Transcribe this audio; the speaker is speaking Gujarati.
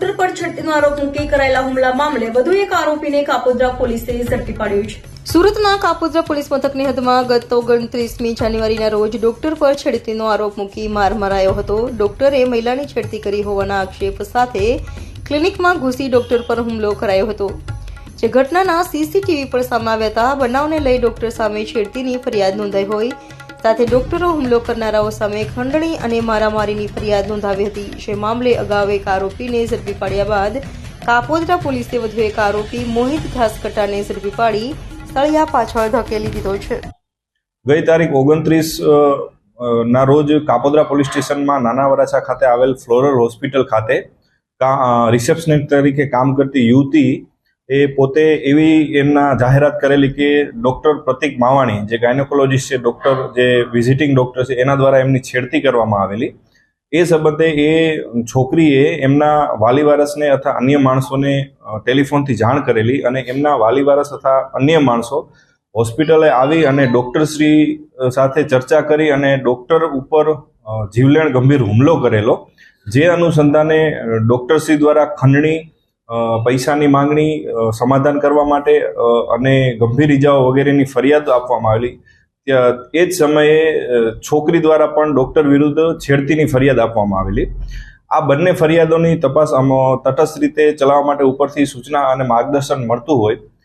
છેડતીનો આરોપ મૂકી કરાયેલા હુમલા મામલે વધુ એક આરોપીને કાપોદ્રા પોલીસે ઝડપી પાડ્યો છે. સુરતના કાપોદ્રા પોલીસ મથકની હદમાં ગત ઓગણત્રીસમી જાન્યુઆરીના રોજ ડોક્ટર પર છેડતીનો આરોપ મૂકી માર મરાયો હતો. ડોક્ટરે મહિલાની છેડતી કરી હોવાના આક્ષેપ સાથે ક્લિનિકમાં ઘૂસી ડોક્ટર પર હુમલો કરાયો હતો. જે ઘટનાના સીસીટીવી પર સામે આવ્યા હતા. બનાવને લઈ ડોક્ટર સામે છેડતીની ફરિયાદ નોંધાઈ હોય સાથે ડોક્ટરો હુમલો કરનારાઓ સામે ખંડણી અને મારામારીની ફરિયાદ નોંધાવી હતી. જે મામલે અગાઉ એક આરોપીને ઝડપી પાડ્યા બાદ કાપોદરા પોલીસે વધુ એક આરોપી મોહિત ઘાસકટાને ઝડપી પાડી સળિયા પાછળ ધકેલી દીધો છે. ગઈ તારીખ ઓગણત્રીસ ના રોજ કાપોદરા પોલીસ સ્ટેશનમાં નાના વરાછા ખાતે આવેલ ફ્લોરલ હોસ્પિટલ ખાતે રિસેપ્શનિસ્ટ તરીકે કામ કરતી યુવતી એ પોતે એવી એમના જાહેરાત કરેલી કે ડૉક્ટર પ્રતિક માવાણી, જે ગાયનોકોલોજીસ્ટ છે, ડૉક્ટર, જે વિઝિટિંગ ડૉક્ટર છે, એના દ્વારા એમની છેડતી કરવામાં આવેલી. એ સંબંધે એ છોકરીએ એમના વાલીવારસને અથવા અન્ય માણસોને ટેલિફોનથી જાણ કરેલી અને એમના વાલીવારસ અથવા અન્ય માણસો હોસ્પિટલે આવી અને ડૉક્ટરશ્રી સાથે ચર્ચા કરી અને ડૉક્ટર ઉપર જીવલેણ ગંભીર હુમલો કરેલો. જે અનુસંધાને ડૉક્ટરશ્રી દ્વારા ખંડણી પૈસાની માંગણી સમાધાન કરવા માટે અને ગંભીર ઇજાઓ વગેરેની ફરિયાદ આપવામાં આવેલી. એ જ સમયે છોકરી દ્વારા પણ ડૉક્ટર વિરુદ્ધ છેડતીની ફરિયાદ આપવામાં આવેલી. આ બંને ફરિયાદોની તપાસ તટસ્થ રીતે ચલાવવા માટે ઉપરથી સૂચના અને માર્ગદર્શન મળતું હોય.